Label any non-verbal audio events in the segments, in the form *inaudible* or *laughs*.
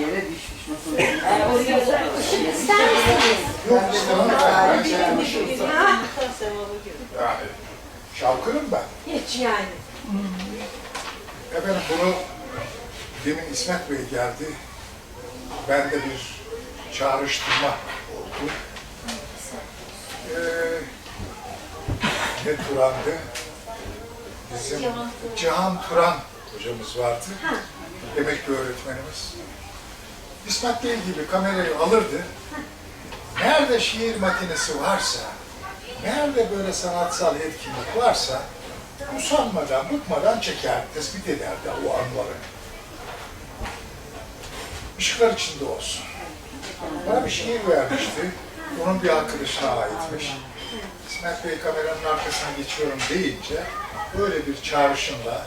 Yere düşmüş nasıl? *laughs* İster misiniz? Yok istemem ben. Ha, Yani şavkırım ben. Hiç yani. Efendim bunu demin İsmet Bey geldi. Ben de bir çağrıştırma oldu. Ee, ne Turan'dı? Bizim Cihan Turan hocamız vardı. Emekli öğretmenimiz. İsmet Bey gibi kamerayı alırdı. Nerede şiir makinesi varsa, nerede böyle sanatsal etkinlik varsa usanmadan, bıkmadan çeker, tespit ederdi o anları. Işıklar içinde olsun. Bana bir şiir vermişti. Onun bir arkadaşına aitmiş. İsmet Bey kameranın arkasına geçiyorum deyince böyle bir çağrışımla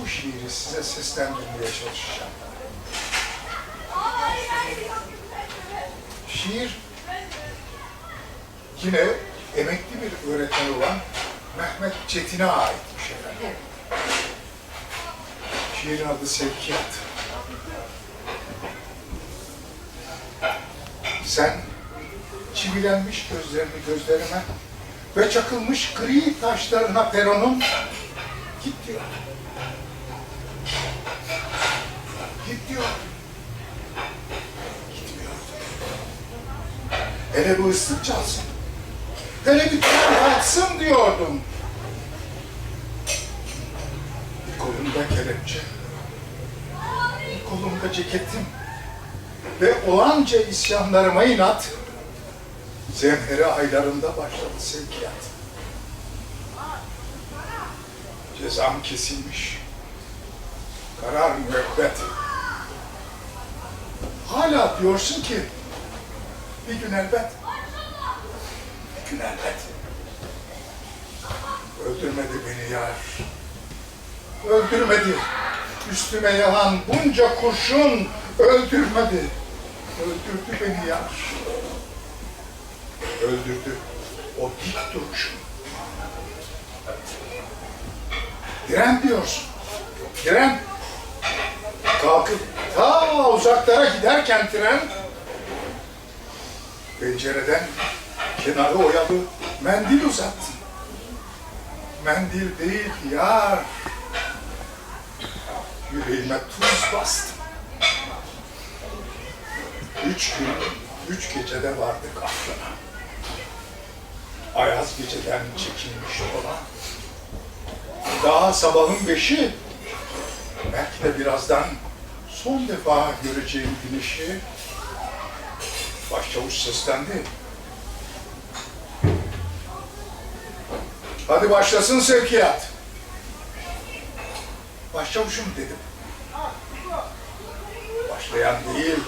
bu şiiri size seslendirmeye çalışacağım. Şiir yine emekli bir öğretmen olan Mehmet Çetin'e aitmiş efendim. Şiirin adı Sevkiyat. Sen çivilenmiş gözlerini gözlerime ve çakılmış gri taşlarına peronun git diyor. Git diyor. Hele bu ıslık çalsın. Hele bir tane atsın diyordum. Bir kolumda kelepçe, bir kolumda ceketim ve olanca isyanlarıma inat, zemheri aylarında başladı sevkiyat. Cezam kesilmiş, karar müebbet. Hala diyorsun ki, bir gün elbet, bir gün elbet. Öldürmedi beni yar. Öldürmedi. Üstüme yalan bunca kurşun öldürmedi. Öldürdü beni yar. Öldürdü o dik duruşun. Diren diyorsun. Diren. Kalkıp ta uzaklara giderken tren pencereden kenarı oyalı mendil uzattın. Mendil değil yar. Yüreğime tuz bastım. Üç gün, üç gecede vardık aklına. Ayaz geceden çekilmiş olan. Daha sabahın beşi, belki de birazdan son defa göreceğim güneşi başçavuş seslendi. Hadi başlasın sevkiyat. Başçavuşum dedim. Başlayan değil,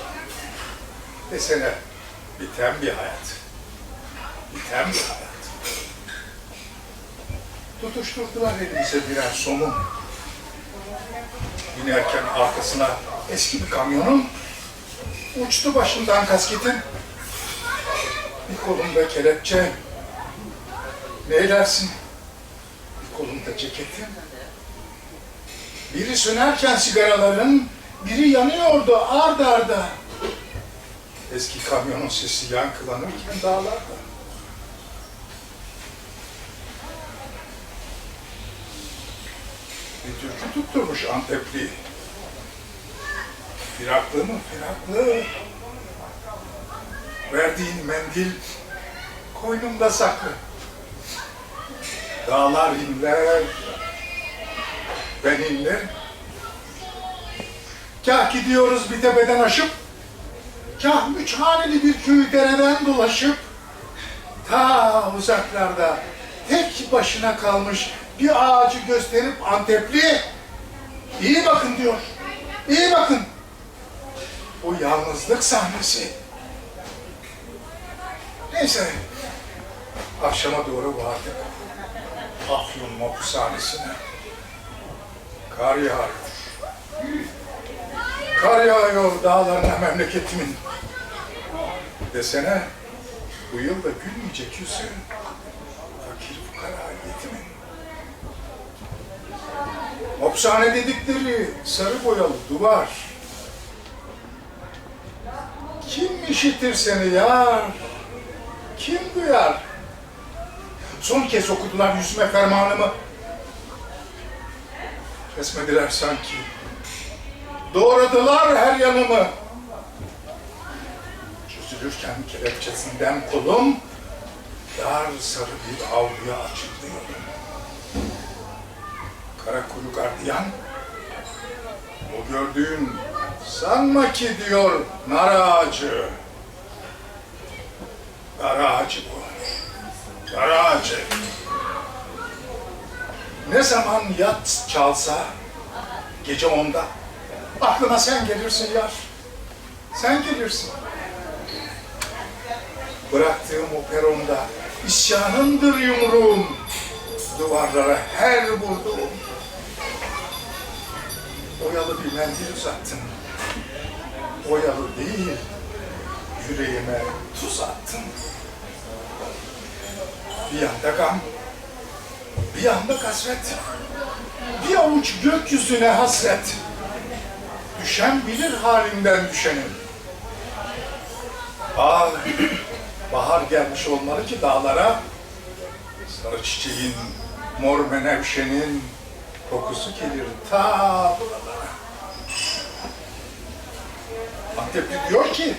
desene biten bir hayat. Biten bir hayat. Tutuşturdular elimize birer somun. İnerken arkasına eski bir kamyonun uçtu başından kasketin. Bir kolumda kelepçe, Neylersin? Bir kolumda ceketim. Biri sönerken sigaraların, biri yanıyordu ard arda. Eski kamyonun sesi yankılanırken dağlarda. Bir türkü tutturmuş Antepli. Firaklı mı? Firaklı. Verdiğin mendil koynumda saklı. Dağlar inler, ben inler. Kah gidiyoruz bir tepeden aşıp, kah üç haneli bir köyü dereden dolaşıp, ta uzaklarda tek başına kalmış bir ağacı gösterip Antepli, iyi bakın diyor, iyi bakın. O yalnızlık sahnesi. Neyse, akşama doğru vardık. Afyon mahpushanesine. Kar yağıyor. Kar yağıyor dağlarına memleketimin. Desene, bu yıl da gülmeyecek yüzü. Fakir fukara yetimin. Hapishane dedikleri sarı boyalı duvar. işitir seni yar? Kim duyar? Son kez okudular yüzüme fermanımı. Kesmediler sanki. Doğradılar her yanımı. Çözülürken kelepçesinden kolum, dar sarı bir avluya açıldı yolum. Kara kuyu gardiyan, o gördüğün sanma ki diyor nar ağacı. Dar ağacı bu. Dar ağacı. Ne zaman yat çalsa, gece onda, aklıma sen gelirsin yar. Sen gelirsin. Bıraktığım o peronda isyanımdır yumruğum. Duvarlara her vurduğum. Oyalı bir mendil uzattın. Oyalı değil, yüreğime tuz attın. Bir yanda gam, bir yanda kasvet, bir avuç gökyüzüne hasret. Düşen bilir halinden düşenin. Ah, bahar gelmiş olmalı ki dağlara, sarı çiçeğin, mor menevşenin kokusu gelir ta buralara. Antepli diyor ki,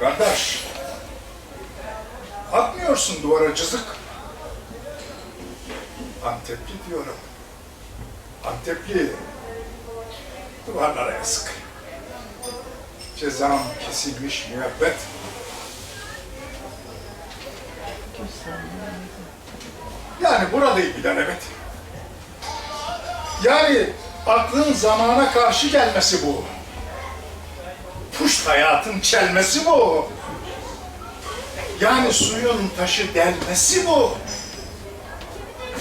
kardeş, atmıyorsun duvara cızık. Antepli diyorum. Antepli duvarlara yazık. Cezam kesilmiş müebbet. Yani buralıyı bilen evet. Yani aklın zamana karşı gelmesi bu. Puşt hayatın çelmesi bu. Yani suyun taşı delmesi bu.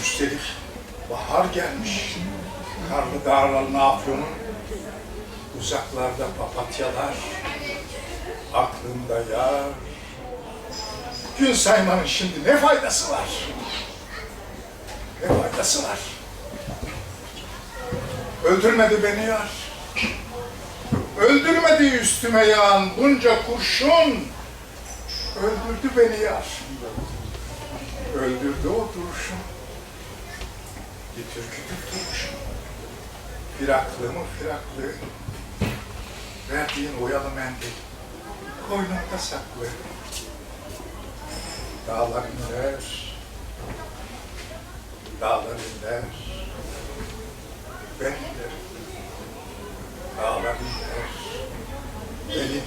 Üstelik bahar gelmiş. Karlı dağlar ne yapıyorsun? Uzaklarda papatyalar. Aklımda yar. Gün saymanın şimdi ne faydası var? Ne faydası var? Öldürmedi beni yar. Öldürmedi üstüme yağan bunca kurşun. Öldürdü beni yar. Öldürdü o duruşun. Bir türküdür duruşun. Firaklı mı firaklı. Verdiğin oyalı mendil. Koynumda saklı. Dağlar inler. Dağlar inler. Ben inerim. Ağlar, ödeyecek.